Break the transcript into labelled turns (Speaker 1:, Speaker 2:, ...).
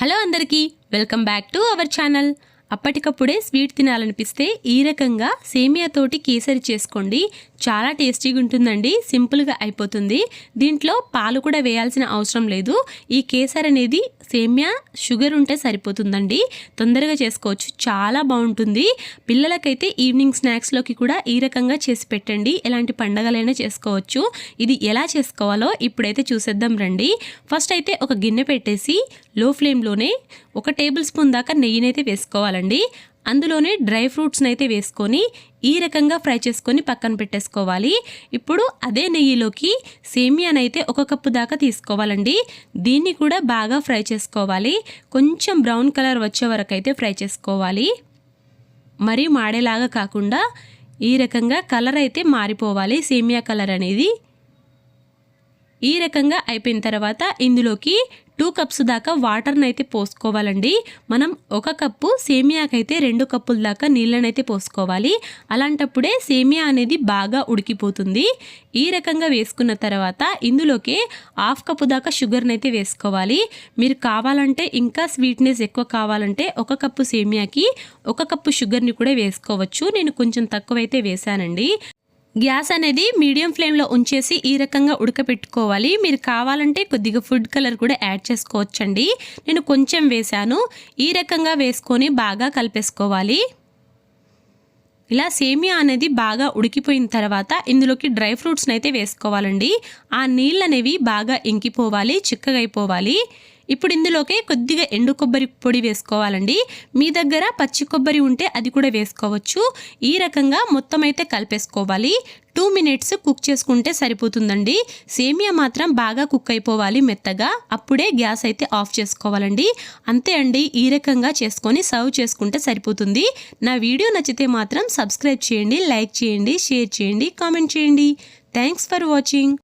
Speaker 1: Hello అందరికీ welcome back to our channel. అప్పటికప్పుడే sweet తినాలనిపిస్తే ఈ రకంగా సేమియాతోటి కేసరి చేసుకోండి. చాలా టేస్టీగా ఉంటుందండి సింపుల్గా అయిపోతుంది. దీంట్లో పాలు కూడా వేయాల్సిన అవసరం లేదు. ఈ కేసర్ అనేది సేమ్యా షుగర్ ఉంటే సరిపోతుందండి. తొందరగా చేసుకోవచ్చు చాలా బాగుంటుంది. పిల్లలకైతే ఈవినింగ్ స్నాక్స్లోకి కూడా ఈ రకంగా చేసి పెట్టండి. ఎలాంటి పండగలైనా చేసుకోవచ్చు. ఇది ఎలా చేసుకోవాలో ఇప్పుడైతే చూసేద్దాం రండి. ఫస్ట్ అయితే ఒక గిన్నె పెట్టేసి లో ఫ్లేమ్లోనే ఒక టేబుల్ స్పూన్ దాకా నెయ్యినైతే వేసుకోవాలండి. అందులోనే డ్రై ఫ్రూట్స్ని అయితే వేసుకొని ఈ రకంగా ఫ్రై చేసుకొని పక్కన పెట్టేసుకోవాలి. ఇప్పుడు అదే నెయ్యిలోకి సేమియానైతే ఒక కప్పు దాకా తీసుకోవాలండి. దీన్ని కూడా బాగా ఫ్రై చేసుకోవాలి. కొంచెం బ్రౌన్ కలర్ వచ్చే వరకు అయితే ఫ్రై చేసుకోవాలి. మరీ మాడేలాగా కాకుండా ఈ రకంగా కలర్ అయితే మారిపోవాలి. సేమియా కలర్ అనేది ఈ రకంగా అయిపోయిన తర్వాత ఇందులోకి టూ కప్స్ దాకా వాటర్ని అయితే పోసుకోవాలండి. మనం ఒక కప్పు సేమియాకైతే రెండు కప్పుల దాకా నీళ్ళనైతే పోసుకోవాలి. అలాంటప్పుడే సేమియా అనేది బాగా ఉడికిపోతుంది. ఈ రకంగా వేసుకున్న తర్వాత ఇందులోకి హాఫ్ కప్పు దాకా షుగర్ని అయితే వేసుకోవాలి. మీరు కావాలంటే ఇంకా స్వీట్నెస్ ఎక్కువ కావాలంటే ఒక కప్పు సేమియాకి ఒక కప్పు షుగర్ని కూడా వేసుకోవచ్చు. నేను కొంచెం తక్కువైతే వేశానండి. గ్యాస్ అనేది మీడియం ఫ్లేమ్లో ఉంచేసి ఈ రకంగా ఉడకపెట్టుకోవాలి. మీరు కావాలంటే కొద్దిగా ఫుడ్ కలర్ కూడా యాడ్ చేసుకోవచ్చండి. నేను కొంచెం వేశాను. ఈ రకంగా వేసుకొని బాగా కలిపేసుకోవాలి. ఇలా సేమియా అనేది బాగా ఉడికిపోయిన తర్వాత ఇందులోకి డ్రై ఫ్రూట్స్ని అయితే వేసుకోవాలండి. ఆ నీళ్ళు అనేవి బాగా ఇంకిపోవాలి చిక్కగా అయిపోవాలి ఇప్పుడు ఇందులోకి కొద్దిగా ఎండు కొబ్బరి పొడి వేసుకోవాలండి. మీ దగ్గర పచ్చి కొబ్బరి ఉంటే అది కూడా వేసుకోవచ్చు. ఈ రకంగా మొత్తం అయితే కలిపేసుకోవాలి. టూ మినిట్స్ కుక్ చేసుకుంటే సరిపోతుందండి. సేమియా మాత్రం బాగా కుక్ అయిపోవాలి మెత్తగా. అప్పుడే గ్యాస్ అయితే ఆఫ్ చేసుకోవాలండి. అంతే అండి ఈ రకంగా చేసుకొని సర్వ్ చేసుకుంటే సరిపోతుంది. నా వీడియో నచ్చితే మాత్రం సబ్స్క్రైబ్ చేయండి లైక్ చేయండి షేర్ చేయండి కామెంట్ చేయండి. Thanks for watching